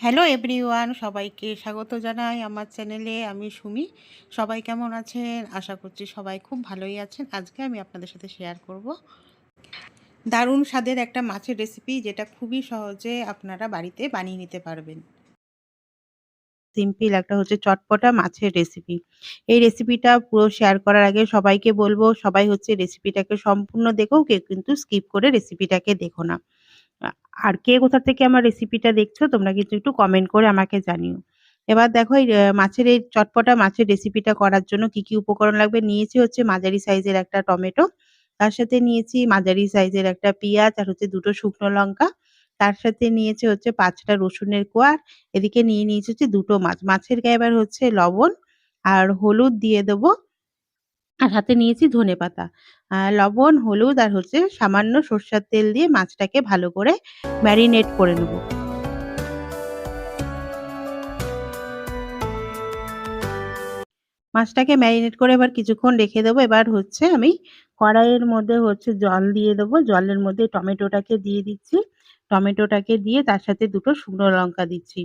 Hello everyone, সবাইকে স্বাগত জানাই আমার চ্যানেলে। আমি সুমি। সবাই কেমন আছেন? আশা করছি সবাই খুব ভালোই আছেন। আজকে আমি আপনাদের সাথে শেয়ার করব। দারুণ স্বাদের একটা মাছের রেসিপি যেটা খুবই সহজে আপনারা বাড়িতে বানিয়ে নিতে পারবেন। সিম্পল একটা হচ্ছে চটপটা মাছের রেসিপি এই রেসিপিটা পুরো শেয়ার করার আগে সবাইকে বলব, সবাই হচ্ছে রেসিপিটাকে সম্পূর্ণ দেখেও কেউ কিন্তু স্কিপ করে রেসিপিটাকে দেখো না। আর কে কোথা থেকে আমার রেসিপিটা দেখছ তোমরা কিন্তু একটু কমেন্ট করে আমাকে জানিও। এবার দেখো এই মাছের এই চটপটা মাছের রেসিপিটা করার জন্য কি, কি উপকরণ লাগবে নিয়েছি হচ্ছে মাঝারি সাইজের একটা টমেটো, তার সাথে নিয়েছি মাঝারি সাইজের একটা পেঁয়াজ আর হচ্ছে দুটো শুকনো লঙ্কা। তার সাথে নিয়েছে হচ্ছে পাঁচটা রসুনের কোয়ার এদিকে নিয়ে নিয়েছি হচ্ছে দুটো মাছ। মাছের গায়ে এবার হচ্ছে লবণ আর হলুদ দিয়ে দেবো। আর হাতে নিয়েছি ধনেপাতা। আ লবণ, হলুদ আর হচ্ছে সামান্য সর্ষের তেল দিয়ে মাছটাকে ভালো করে ম্যারিনেট করে নেব। মাছটাকে ম্যারিনেট করে এবার কিছুক্ষণ রেখে দেবো। এবার হচ্ছে আমি কড়াইয়ের মধ্যে হচ্ছে জল দিয়ে দেবো। জলের মধ্যে টমেটোটাকে দিয়ে দিচ্ছি। টমেটোটাকে দিয়ে তার সাথে দুটো শুকনো লঙ্কা দিচ্ছি।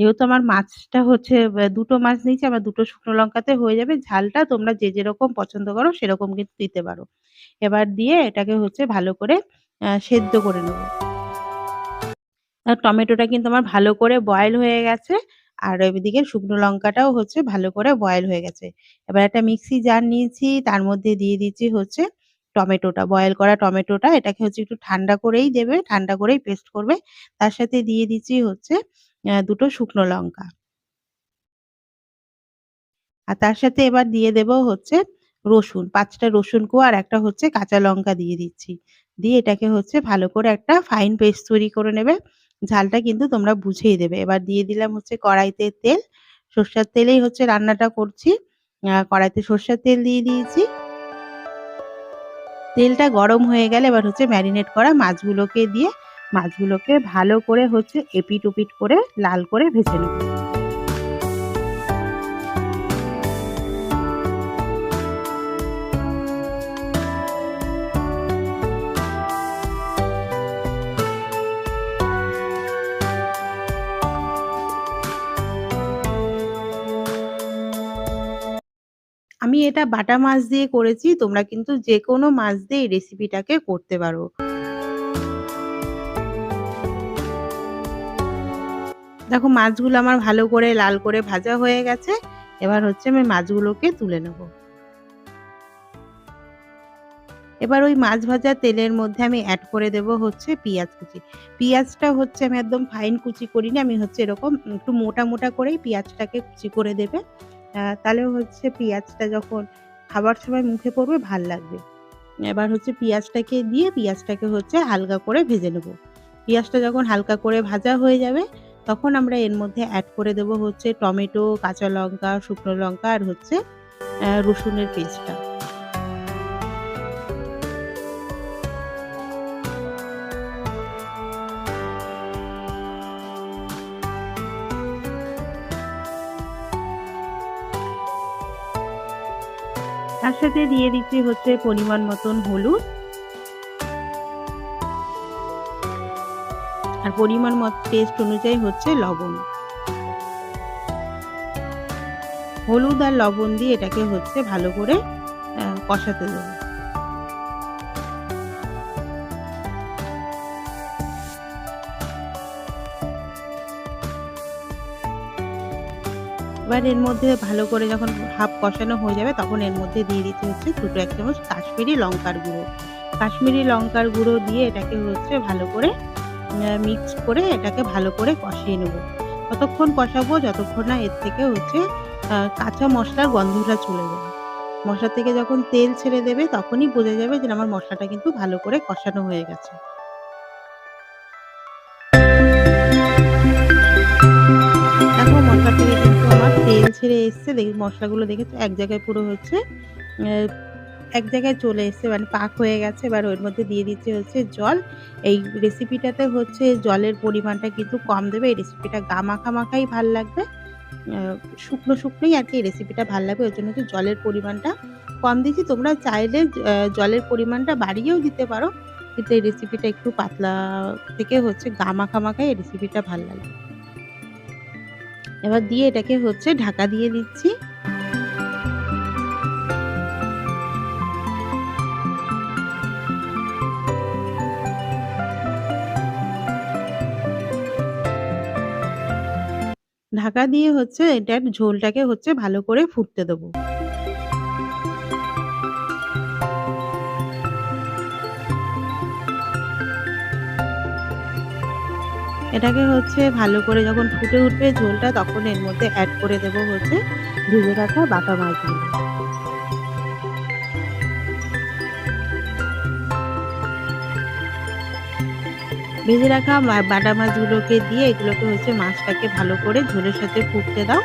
যেহেতু আমার মাছটা হচ্ছে দুটো মাছ নিয়েছি আমার দুটো শুকনো লঙ্কাতে হয়ে যাবে। ঝালটা তোমরা যে যেরকম পছন্দ করো সেরকম কিন্তু দিতে পারো। এবার দিয়ে এটাকে হচ্ছে ভালো করে সেদ্ধ করে নেব। টমেটোটা কিন্তু আমার ভালো করে বয়েল হয়ে গেছে। আর এদিকে শুকনো লঙ্কাটাও হচ্ছে ভালো করে বয়েল হয়ে গেছে। এবার একটা মিক্সি জার নিয়েছি তার মধ্যে দিয়ে দিচ্ছি হচ্ছে টমেটোটা, বয়েল করা টমেটোটা এটাকে হচ্ছে একটু ঠান্ডা করেই দেবে, ঠান্ডা করেই পেস্ট করবে। তার সাথে দিয়ে দিচ্ছি হচ্ছে আ ২ টো শুকনো লঙ্কা। আর তার সাথে এবার দিয়ে দেব হচ্ছে রসুন। পাঁচটা রসুন কোয়া আর একটা হচ্ছে কাঁচা লঙ্কা দিয়ে দিচ্ছি। দিয়ে এটাকে হচ্ছে ভালো করে একটা ফাইন পেস্ট তৈরি করে নেবে। ঝালটা কিন্তু তোমরা বুঝেই দেবে। এবার দিয়ে দিলাম হচ্ছে কড়াইতে তেল। সর্ষের তেলেই হচ্ছে রান্নাটা করছি। কড়াইতে সর্ষের তেল দিয়ে দিয়েছি। তেলটা গরম হয়ে গেলে এবার হচ্ছে ম্যারিনেট করা মাছগুলোকে দিয়ে মাছগুলোকে ভালো করে হচ্ছে এপিঠ-ওপিঠ করে লাল করে ভেজে নেব। আমি এটা বাটা মাছ দিয়ে করেছি। তোমরা কিন্তু যেকোনো মাছ দিয়ে এই রেসিপিটাকে করতে পারো। দেখো মাছগুলো আমার ভালো করে লাল করে ভাজা হয়ে গেছে। এবার হচ্ছে আমি মাছগুলোকে তুলে নেব। এবার ওই মাছ ভাজা তেলের মধ্যে আমি অ্যাড করে দেব হচ্ছে পিঁয়াজ কুচি। পিঁয়াজটা হচ্ছে আমি একদম ফাইন কুচি করিনি। আমি হচ্ছে এরকম একটু মোটা, মোটা করেই পিঁয়াজটাকে কুচি করে দেবে। তাহলে হচ্ছে পিঁয়াজটা যখন খাবার সময় মুখে পড়বে ভালো লাগবে। এবার হচ্ছে পিঁয়াজটাকে দিয়ে পিঁয়াজটাকে হচ্ছে হালকা করে ভেজে নেব। পিঁয়াজটা যখন হালকা করে ভাজা হয়ে যাবে তখন আমরা এর মধ্যে অ্যাড করে দেব হচ্ছে টমেটো, কাঁচা লঙ্কা, শুকনো লঙ্কা আর হচ্ছে রসুনের পেস্টটা। তার সাথে দিয়ে দিচ্ছি হচ্ছে পরিমাণ মতন হলুদ। আর পরিমাণ মত টেস্ট অনুযায়ী হচ্ছে লবণ। হলুদ আর লবণ দিয়ে এটাকে হচ্ছে ভালো করে কষাতে দেবো। এবার এর মধ্যে ভালো করে যখন হাফ কষানো হয়ে যাবে, তখন এর মধ্যে দিয়ে দিতে হচ্ছে ছোট ১ চামচ কাশ্মীরি লঙ্কার গুঁড়ো। কাশ্মীরি লঙ্কার গুঁড়ো দিয়ে এটাকে হচ্ছে ভালো করে মিক্স করে এটাকে ভালো করে কষিয়ে নেব। ততক্ষণ কষাবো, যতক্ষণ না এর থেকে হচ্ছে কাঁচা মশলার গন্ধটা চলে যাবে। মশলা থেকে যখন তেল ছেড়ে দেবে, তখনই বোঝা যাবে যে আমার মশলাটা কিন্তু ভালো করে কষানো হয়ে গেছে। দেখো, মশলা থেকে কিন্তু আমার তেল ছেড়ে এসছে। দেখি, মশলাগুলো দেখেছ এক জায়গায় পুরো হচ্ছে এক জায়গায় চলে এসছে মানে পাক হয়ে গেছে। এবার ওর মধ্যে দিয়ে দিচ্ছি হচ্ছে জল। এই রেসিপিটাতে হচ্ছে জলের পরিমাণটা কিন্তু কম দেবে। এই রেসিপিটা গা মাখা, মাখাই ভালো লাগবে। শুকনো, শুকনোই আর কি এই রেসিপিটা ভালো লাগবে। ওই জন্য হচ্ছে জলের পরিমাণটা কম দিয়েছি। তোমরা চাইলে জলের পরিমাণটা বাড়িয়েও দিতে পারো। কিন্তু এই রেসিপিটা একটু পাতলা থেকে হচ্ছে গা মাখা, মাখাই এই রেসিপিটা ভালো লাগবে। এবার দিয়ে এটাকে হচ্ছে ঢাকা দিয়ে দিচ্ছি ঢাকা দিয়ে হচ্ছে এটার ঝোলটাকে হচ্ছে ভালো করে ফুটতে দেবো। এটাকে হচ্ছে ভালো করে যখন ফুটে উঠবে ঝোলটা তখন এর মধ্যে অ্যাড করে দেবো হচ্ছে ভেজে রাখা বাটা মাছগুলো। ভেজে রাখা বাটা মাছগুলোকে দিয়ে এগুলোকে হচ্ছে মাছটাকে ভালো করে ঝোলের সাথে ফুটতে দাও।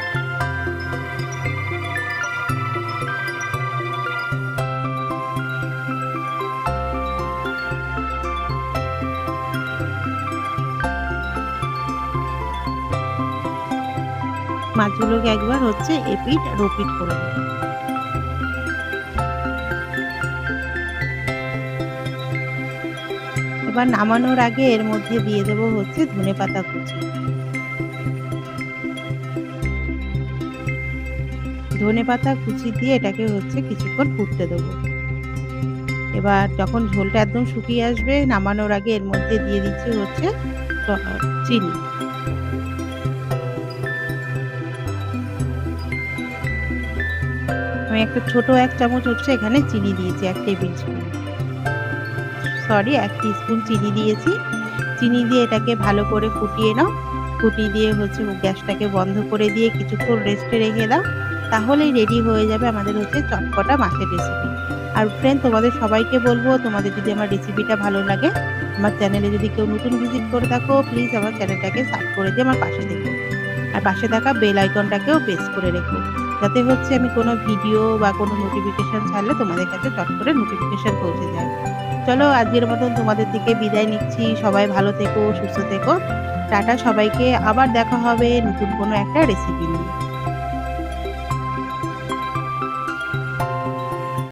মাছগুলোকে একবার হচ্ছে এপিট রোপিট করে দেবো এবার নামানোর আগে এর মধ্যে দিয়ে দেব হচ্ছে ধনে পাতা কুচি। ধনে পাতা কুচি দিয়ে এটাকে হচ্ছে কিছুক্ষণ ফুটতে দেবো। এবার যখন ঝোলটা একদম শুকিয়ে আসবে, নামানোর আগে এর মধ্যে দিয়ে দিচ্ছি হচ্ছে চিনি। আমি একটা ছোট এক চামচ হচ্ছে এখানে চিনি দিয়েছি, এক টেবিল স্পুন। সরি, এক স্পুন চিনি দিয়েছি। চিনি দিয়ে এটাকে ভালো করে ফুটিয়ে নাও। ফুটিয়ে দিয়ে হচ্ছে গ্যাসটাকে বন্ধ করে দিয়ে কিছুক্ষণ রেস্টে রেখে দাও। তাহলেই রেডি হয়ে যাবে আমাদের হচ্ছে চটপটা মাছের রেসিপি আর ফ্রেন্ড তোমাদের সবাইকে বলব, তোমাদের যদি আমার রেসিপিটা ভালো লাগে, আমার চ্যানেলে যদি কেউ নতুন ভিজিট করে থাকো প্লিজ আমার চ্যানেলটাকে সাবস্ক্রাইব করে দিয়ে আমার পাশে দেখো আর পাশে থাকা বেল আইকনটাকেও প্রেস করে রেখো। যাতে হচ্ছে আমি কোনো ভিডিও বা কোনো নোটিফিকেশান ছাড়লে তোমাদের কাছে চট করে নোটিফিকেশান পৌঁছে যায়। চলো, আজকের মতন তোমাদের থেকে বিদায় নিচ্ছি। সবাই ভালো থেকো, সুস্থ থেকো। টাটা সবাইকে। আবার দেখা হবে নতুন কোনো একটা রেসিপি নিয়ে।